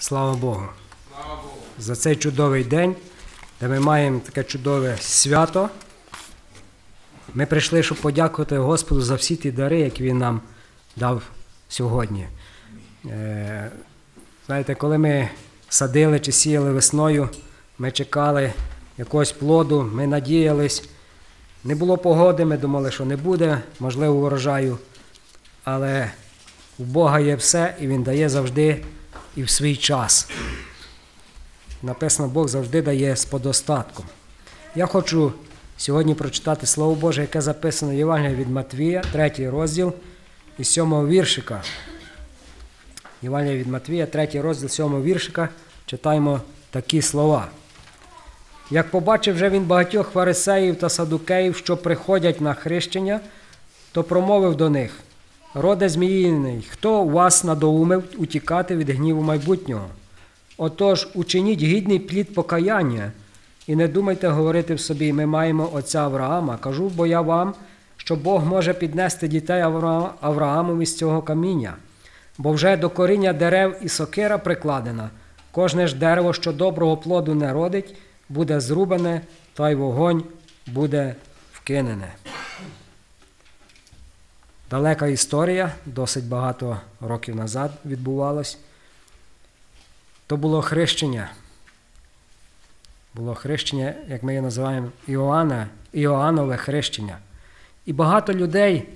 Слава Богу. За цей чудовий день, де ми маємо таке чудове свято. Ми прийшли, щоб подякувати Господу за всі ті дари, які Він нам дав сьогодні. Е, знаєте, коли ми садили чи сіяли весною, ми чекали якогось плоду, ми надіялись. Не було погоди, ми думали, що не буде, можливо, урожаю. Але у Бога є все, і Він дає завжди і в свій час. Написано, Бог завжди дає з подостатком. Я хочу сьогодні прочитати Слово Боже, яке записано в Євангелії від Матвія, 3 розділ і 7 віршика. Євангелія від Матвія, 3 розділ 7 віршика, читаємо такі слова. Як побачив вже він багатьох фарисеїв та садукеїв, що приходять на хрещення, то промовив до них: Роде Зміїний, хто вас надоумив утікати від гніву майбутнього? Отож, учиніть гідний плід покаяння, і не думайте говорити в собі, ми маємо отця Авраама. Кажу, бо я вам, що Бог може піднести дітей Авраамові з цього каміння, бо вже до коріння дерев і сокира прикладена, кожне ж дерево, що доброго плоду не родить, буде зрубане, та й вогонь буде вкинене. Далека історія, досить багато років назад відбувалось. То було хрещення. Було хрещення, як ми його називаємо, Іоанна, Іоаннове хрещення. І багато людей,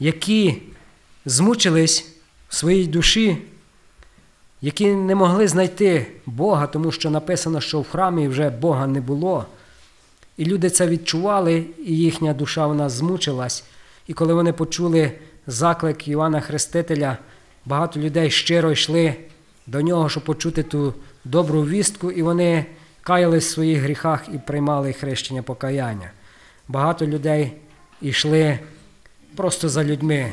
які змучились в своїй душі, які не могли знайти Бога, тому що написано, що в храмі вже Бога не було. І люди це відчували, і їхня душа вона змучилась. І коли вони почули заклик Івана Хрестителя, багато людей щиро йшли до нього, щоб почути ту добру вістку, і вони каялись в своїх гріхах і приймали хрещення покаяння. Багато людей йшли просто за людьми,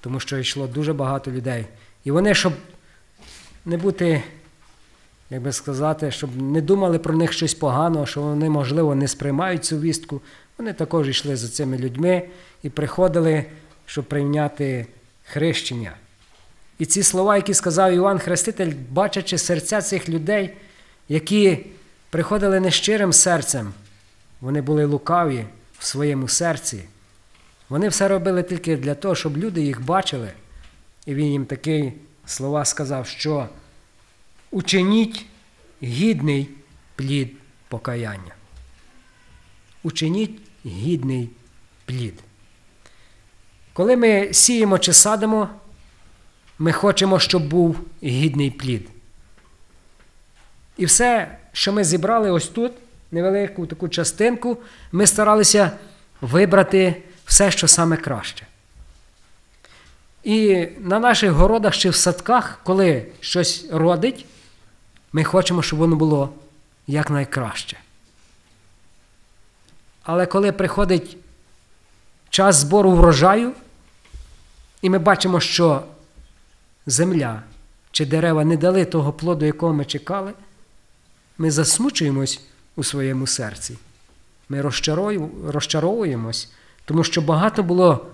тому що йшло дуже багато людей. І вони, щоб не бути, як би сказати, щоб не думали про них щось поганого, що вони, можливо, не сприймають цю вістку, вони також йшли за цими людьми і приходили, щоб прийняти хрещення. І ці слова, які сказав Іван Хреститель, бачачи серця цих людей, які приходили нещирим серцем, вони були лукаві в своєму серці. Вони все робили тільки для того, щоб люди їх бачили. І він їм такі слова сказав, що учиніть гідний плід покаяння. Учиніть гідний плід. Коли ми сіємо чи садимо, ми хочемо, щоб був гідний плід. І все, що ми зібрали ось тут, невелику таку частинку, ми старалися вибрати все, що саме краще. І на наших городах чи в садках, коли щось родить, ми хочемо, щоб воно було якнайкраще. Але коли приходить час збору врожаю, і ми бачимо, що земля чи дерева не дали того плоду, якого ми чекали, ми засмучуємось у своєму серці. Ми розчаровуємось, тому що багато було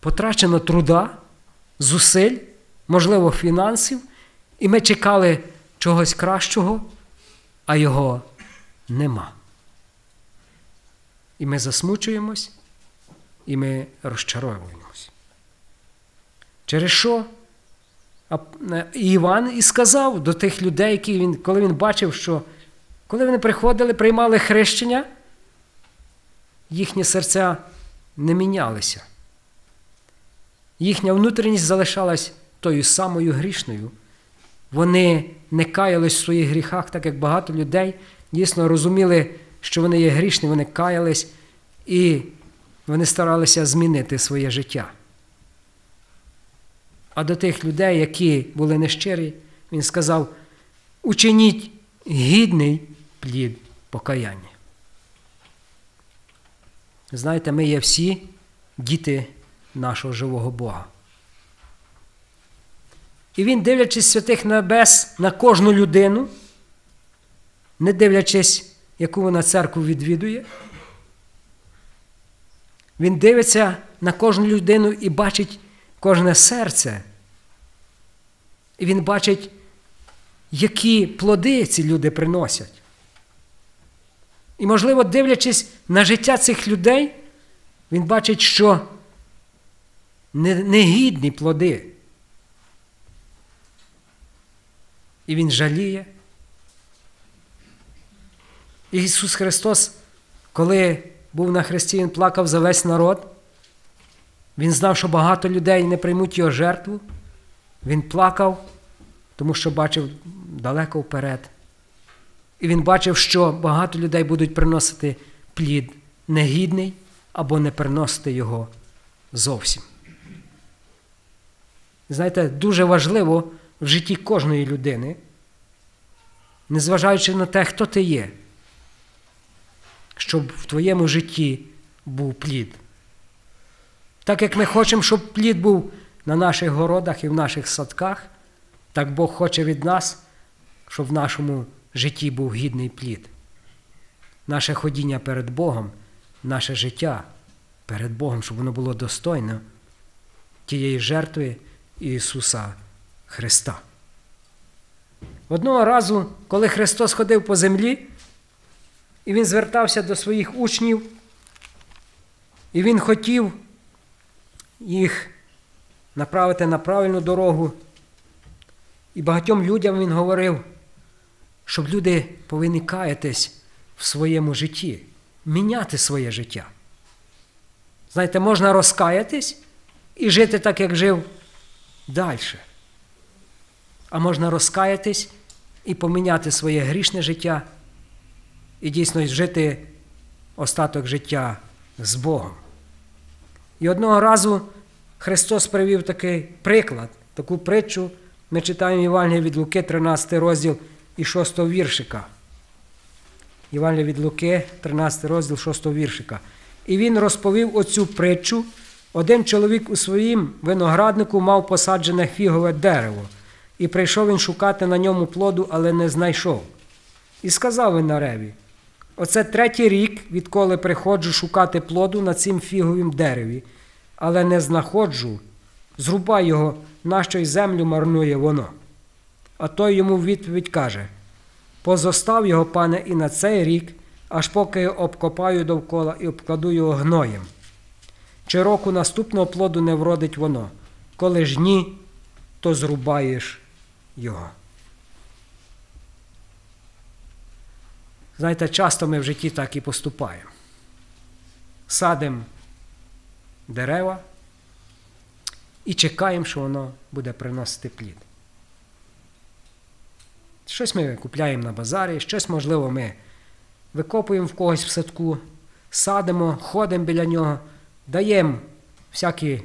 потрачено труда, зусиль, можливо, фінансів, і ми чекали чогось кращого, а його нема. І ми засмучуємось, і ми розчаровуємось. Через що? Іван і сказав до тих людей, які він, коли він бачив, що коли вони приходили, приймали хрещення, їхні серця не мінялися. Їхня внутрішність залишалась тою самою грішною. Вони не каялись в своїх гріхах, так як багато людей дійсно розуміли, що вони є грішні, вони каялись і вони старалися змінити своє життя. А до тих людей, які були нещирі, він сказав: учиніть гідний плід покаяння. Знаєте, ми є всі діти нашого живого Бога. І він, дивлячись святих небес на кожну людину, не дивлячись, яку вона церкву відвідує, він дивиться на кожну людину і бачить кожне серце. І він бачить, які плоди ці люди приносять. І, можливо, дивлячись на життя цих людей, він бачить, що негідні плоди. І він жаліє. Ісус Христос, коли був на Христі, Він плакав за весь народ. Він знав, що багато людей не приймуть його жертву. Він плакав, тому що бачив далеко вперед. І він бачив, що багато людей будуть приносити плід негідний або не приносити його зовсім. Знаєте, дуже важливо в житті кожної людини, незважаючи на те, хто ти є, щоб в твоєму житті був плід. Так як ми хочемо, щоб плід був на наших городах і в наших садках, так Бог хоче від нас, щоб в нашому житті був гідний плід. Наше ходіння перед Богом, наше життя перед Богом, щоб воно було достойно тієї жертви Ісуса Христа. Одного разу, коли Христос ходив по землі, і Він звертався до своїх учнів, і Він хотів їх направити на правильну дорогу. І багатьом людям Він говорив, щоб люди повинні каятись в своєму житті, міняти своє життя. Знаєте, можна розкаятись і жити так, як жив далі. А можна розкаятись і поміняти своє грішне життя, і дійсно жити остаток життя з Богом. І одного разу Христос привів такий приклад, таку притчу. Ми читаємо Євангелія від Луки, 13 розділ і 6 віршика. Євангелія від Луки, 13 розділ 6 віршика. І він розповів оцю притчу. Один чоловік у своїм винограднику мав посаджене фігове дерево, і прийшов він шукати на ньому плоду, але не знайшов. І сказав він винареві: Оце третій рік, відколи приходжу шукати плоду на цім фіговім дереві, але не знаходжу, зрубай його, нащо й землю марнує воно. А той йому в відповідь каже: Позостав його, пане, і на цей рік, аж поки обкопаю довкола і обкладу його гноєм. Чи року наступного плоду не вродить воно, коли ж ні, то зрубаєш його. Знаєте, часто ми в житті так і поступаємо. Садимо дерева і чекаємо, що воно буде приносити плід. Щось ми купляємо на базарі, щось, можливо, ми викопуємо в когось в садку, садимо, ходимо біля нього, даємо всякі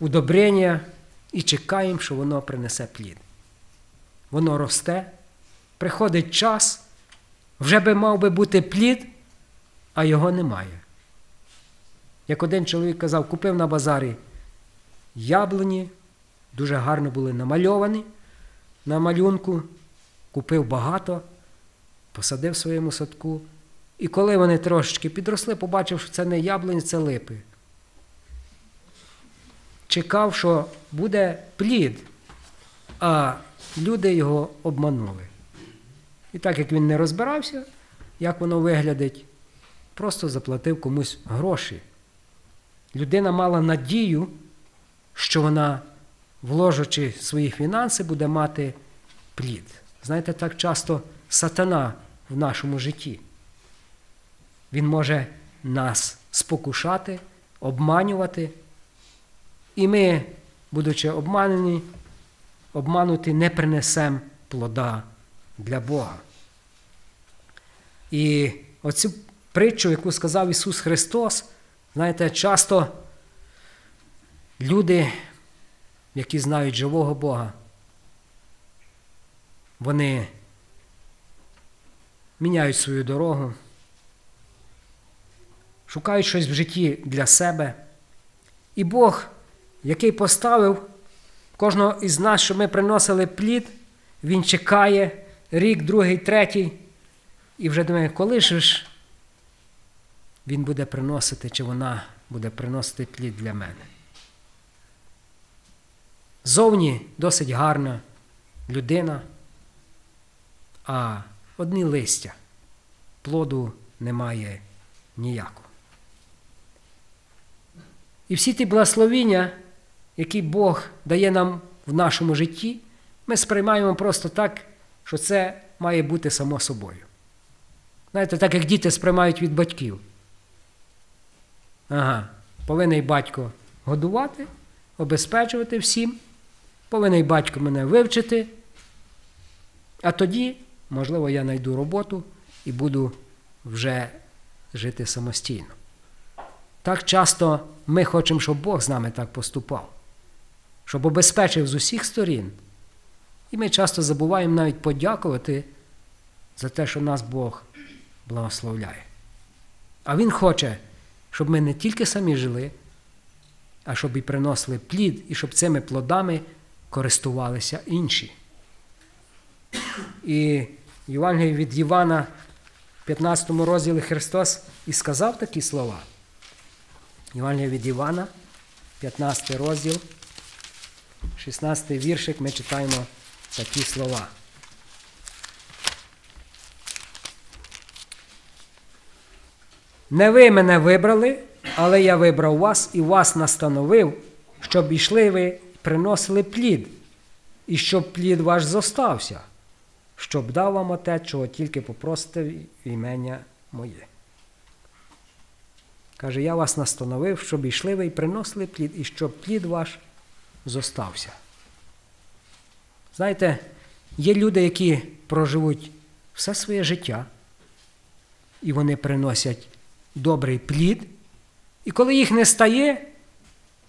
удобрення і чекаємо, що воно принесе плід. Воно росте, приходить час, вже би мав би бути плід, а його немає. Як один чоловік казав, купив на базарі яблуні, дуже гарно були намальовані на малюнку, купив багато, посадив в своєму садку. І коли вони трошечки підросли, побачив, що це не яблуні, це липи. Чекав, що буде плід, а люди його обманули. І так як він не розбирався, як воно виглядить, просто заплатив комусь гроші. Людина мала надію, що вона, вложучи свої фінанси, буде мати плід. Знаєте, так часто сатана в нашому житті. Він може нас спокушати, обманювати. І ми, будучи обманені, обманути, не принесемо плода для Бога. І оцю притчу, яку сказав Ісус Христос, знаєте, часто люди, які знають живого Бога, вони міняють свою дорогу, шукають щось в житті для себе. І Бог, який поставив кожного із нас, щоб ми приносили плід, Він чекає рік, другий, третій, і вже думає, коли ж він буде приносити, чи вона буде приносити плід для мене. Зовні досить гарна, людина, а одні листя. Плоду немає ніякого. І всі ті благословіння, які Бог дає нам в нашому житті, ми сприймаємо просто так, що це має бути само собою. Знаєте, так як діти сприймають від батьків. Ага, повинен батько годувати, обезпечувати всім, повинен батько мене вивчити, а тоді, можливо, я знайду роботу і буду вже жити самостійно. Так часто ми хочемо, щоб Бог з нами так поступав, щоб обезпечив з усіх сторін. І ми часто забуваємо навіть подякувати за те, що нас Бог благословляє. А Він хоче, щоб ми не тільки самі жили, а щоб і приносили плід, і щоб цими плодами користувалися інші. І Євангелії від Івана, в 15 розділі Христос і сказав такі слова. Євангелія від Івана, 15 розділ, 16 віршик, ми читаємо такі слова. Не ви мене вибрали, але я вибрав вас і вас настановив, щоб ішли ви і приносили плід, і щоб плід ваш зостався, щоб дав вам отець, чого тільки попросите в імення моє. Каже, я вас настановив, щоб ішли ви і приносили плід, і щоб плід ваш зостався. Знаєте, є люди, які проживуть все своє життя, і вони приносять добрий плід, і коли їх не стає,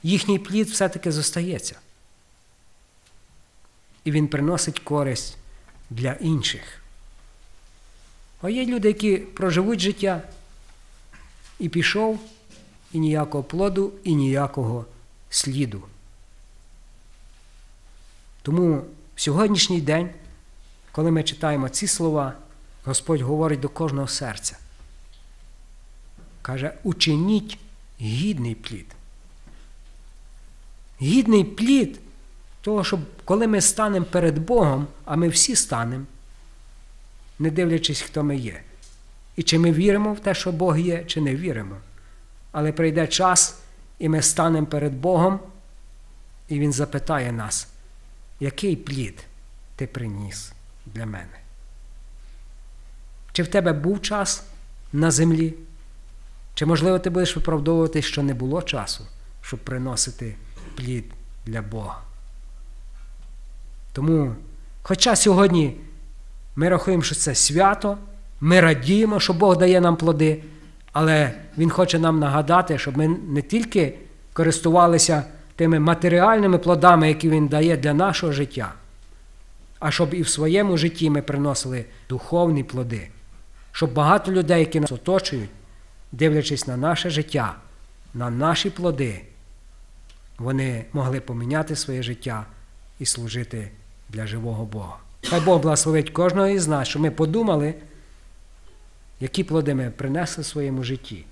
їхній плід все-таки зостається. І він приносить користь для інших. А є люди, які проживуть життя, і пішов, і ніякого плоду, і ніякого сліду. Тому в сьогоднішній день, коли ми читаємо ці слова, Господь говорить до кожного серця. Каже, учиніть гідний плід. Гідний плід того, щоб коли ми станемо перед Богом, а ми всі станемо, не дивлячись, хто ми є. І чи ми віримо в те, що Бог є, чи не віримо. Але прийде час, і ми станемо перед Богом, і Він запитає нас, який плід ти приніс для мене? Чи в тебе був час на землі? Чи, можливо, ти будеш виправдовувати, що не було часу, щоб приносити плід для Бога? Тому, хоча сьогодні ми рахуємо, що це свято, ми радіємо, що Бог дає нам плоди, але Він хоче нам нагадати, щоб ми не тільки користувалися тими матеріальними плодами, які Він дає для нашого життя, а щоб і в своєму житті ми приносили духовні плоди, щоб багато людей, які нас оточують, дивлячись на наше життя, на наші плоди, вони могли поміняти своє життя і служити для живого Бога. Хай Бог благословить кожного із нас, щоб ми подумали, які плоди ми принесли в своєму житті.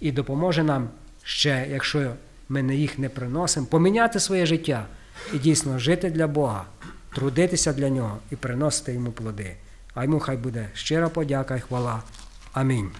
І допоможе нам ще, якщо ми на їх не приносимо, поміняти своє життя і дійсно жити для Бога, трудитися для Нього і приносити йому плоди. А йому хай буде щира подяка і хвала. Амінь.